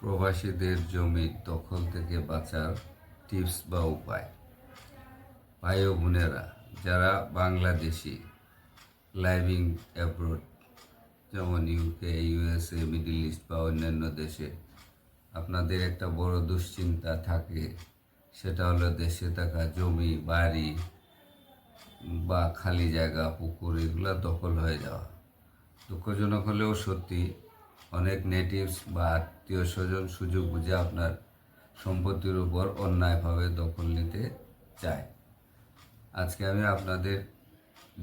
প্রবাসীদের জমি দখল থেকে বাঁচার টিপস বা উপায়। ভাই ও বোনেরা, যারা বাংলাদেশি, লাইভিং অ্যাব্রোড, যেমন ইউকে ইউএসএ মিডল ইস্ট বা অন্যান্য দেশে, আপনাদের একটা বড় দুশ্চিন্তা থাকে, সেটা হলো দেশে থাকা জমি, বাড়ি বা খালি জায়গা, পুকুর, এগুলো দখল হয়ে যাওয়া। দুঃখজনক হলেও সত্যি অনেক নেটিভস বা আত্মীয় স্বজন সুযোগ বুঝে আপনার সম্পত্তির উপর অন্যায়ভাবে দখল নিতে চায়। আজকে আমি আপনাদের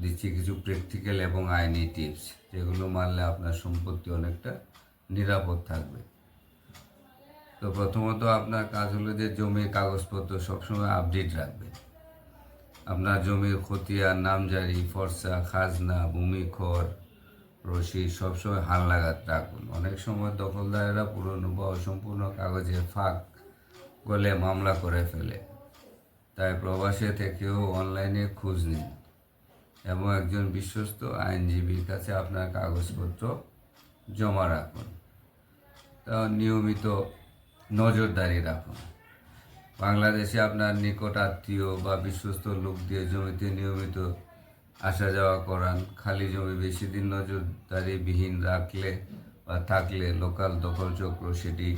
দিচ্ছি কিছু প্র্যাকটিক্যাল এবং আইনি টিপস যেগুলো মানলে আপনার সম্পত্তি অনেকটা নিরাপদ থাকবে। তো প্রথমত আপনার কাজ হলো যে জমির কাগজপত্র সবসময় আপডেট রাখবেন। আপনার জমির খতিয়ান নামজারি, ফর্সা, খাজনা, ভূমি খর রসিদ সবসময় হাল লাগাত রাখুন অনেক সময় দখলদারেরা পুরনো বা অসম্পূর্ণ কাগজে ফাঁক গলে মামলা করে ফেলে। তাই প্রবাসে থেকেও অনলাইনে খোঁজ নিন এবং একজন বিশ্বস্ত আইনজীবীর কাছে আপনার কাগজপত্র জমা রাখুন। তা নিয়মিত নজরদারি রাখুন। বাংলাদেশে আপনার নিকট আত্মীয় বা বিশ্বস্ত লোক দিয়ে জমিতে নিয়মিত আসা যাওয়া করান। খালি জমি বেশি দিন নজরদারিবিহীন রাখলে বা থাকলে লোকাল দখল চক্র সেটি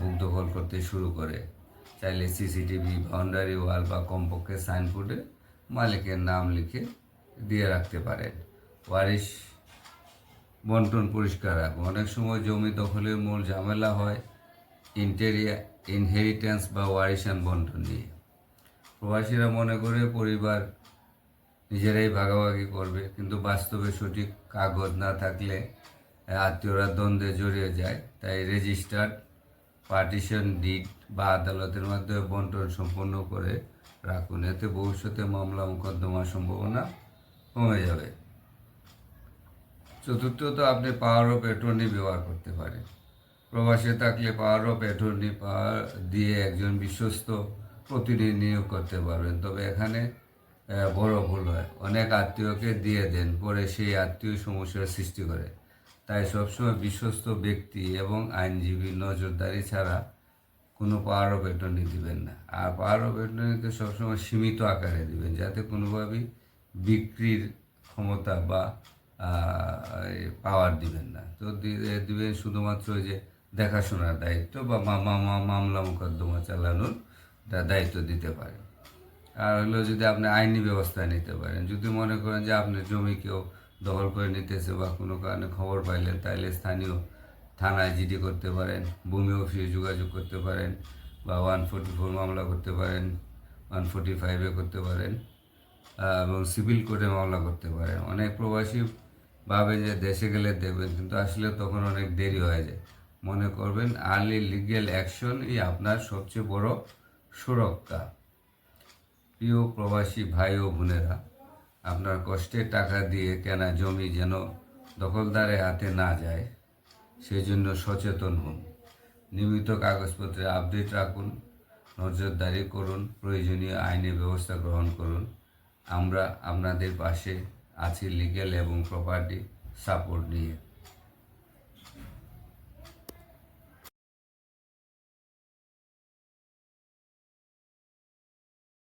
বুক দখল করতে শুরু করে। চাইলে সিসিটিভি, বাউন্ডারি ওয়াল বা কমপক্ষে সাইনবোর্ডে মালিকের নাম লিখে দিয়ে রাখতে পারেন। ওয়ারিশ বন্টন পরিষ্কার রাখুন। অনেক সময় জমি দখলের মূল ঝামেলা হয় ইন্টেরিয়া, ইনহেরিটেন্স বা ওয়ারিশান বন্টন নিয়ে। প্রবাসীরা মনে করে পরিবার নিজেরাই ভাগাভাগি করবে, কিন্তু বাস্তবে সঠিক কাগজ না থাকলে আত্মীয়রা দ্বন্দ্বে জড়িয়ে যায়। তাই রেজিস্টার্ড পার্টিশন ডিড বা আদালতের মাধ্যমে বন্টন সম্পন্ন করে রাখুন। এতে ভবিষ্যতে মামলা মোকদ্দমার সম্ভাবনা কমে যাবে। চতুর্থত, আপনি পাওয়ার অফ অ্যাটর্নি ব্যবহার করতে পারেন। প্রবাসে থাকলে পাওয়ার অফ অ্যাটর্নি পাওয়ার দিয়ে একজন বিশ্বস্ত প্রতিনিধি নিয়োগ করতে পারবেন। তবে এখানে বড় ভুল হয়। অনেক আত্মীয়কে দিয়ে দেন, পরে সেই আত্মীয় সমস্যার সৃষ্টি করে। তাই সবসময় বিশ্বস্ত ব্যক্তি এবং আইনজীবী নজরদারি ছাড়া কোনো পাওয়ার অফ অ্যাটর্নি দিবেন না। আর পাওয়ার অফ সবসময় সীমিত আকারে দিবেন, যাতে কোনোভাবেই বিক্রির ক্ষমতা বা পাওয়ার দিবেন না। তো দিবেন শুধুমাত্র যে দেখাশোনার দায়িত্ব বা মামলা মোকদ্দমা চালানোর দায়িত্ব দিতে পারেন। আর হলো যদি আপনি আইনি ব্যবস্থা নিতে পারেন, যদি মনে করেন যে আপনি জমি কেউ দখল করে নিতেছে বা কোনো কারণে খবর পাইলেন, তাইলে স্থানীয় থানায় জিডি করতে পারেন, ভূমি অফিসে যোগাযোগ করতে পারেন বা ওয়ান ফোর্টি ফোর মামলা করতে পারেন, ওয়ান ফোর্টি ফাইভে করতে পারেন এবং সিভিল কোর্টে মামলা করতে পারেন। অনেক প্রবাসী ভাবেন যে দেশে গেলে দেবেন কিন্তু আসলে তখন অনেক দেরি হয়ে যায়। মনে করবেন, আর্লি লিগ্যাল অ্যাকশনই আপনার সবচেয়ে বড় সুরক্ষা। প্রিয় প্রবাসী ভাই ও বোনেরা, আপনার কষ্টের টাকা দিয়ে কেনা জমি যেন দখলদারের হাতে না যায় সেই জন্য সচেতন হন। নিয়মিত কাগজপত্রে আপডেট রাখুন, নজরদারি করুন, প্রয়োজনীয় আইনি ব্যবস্থা গ্রহণ করুন। আমরা আপনাদের পাশে আছি লিগ্যাল এবং প্রপার্টি সাপোর্ট নিয়ে।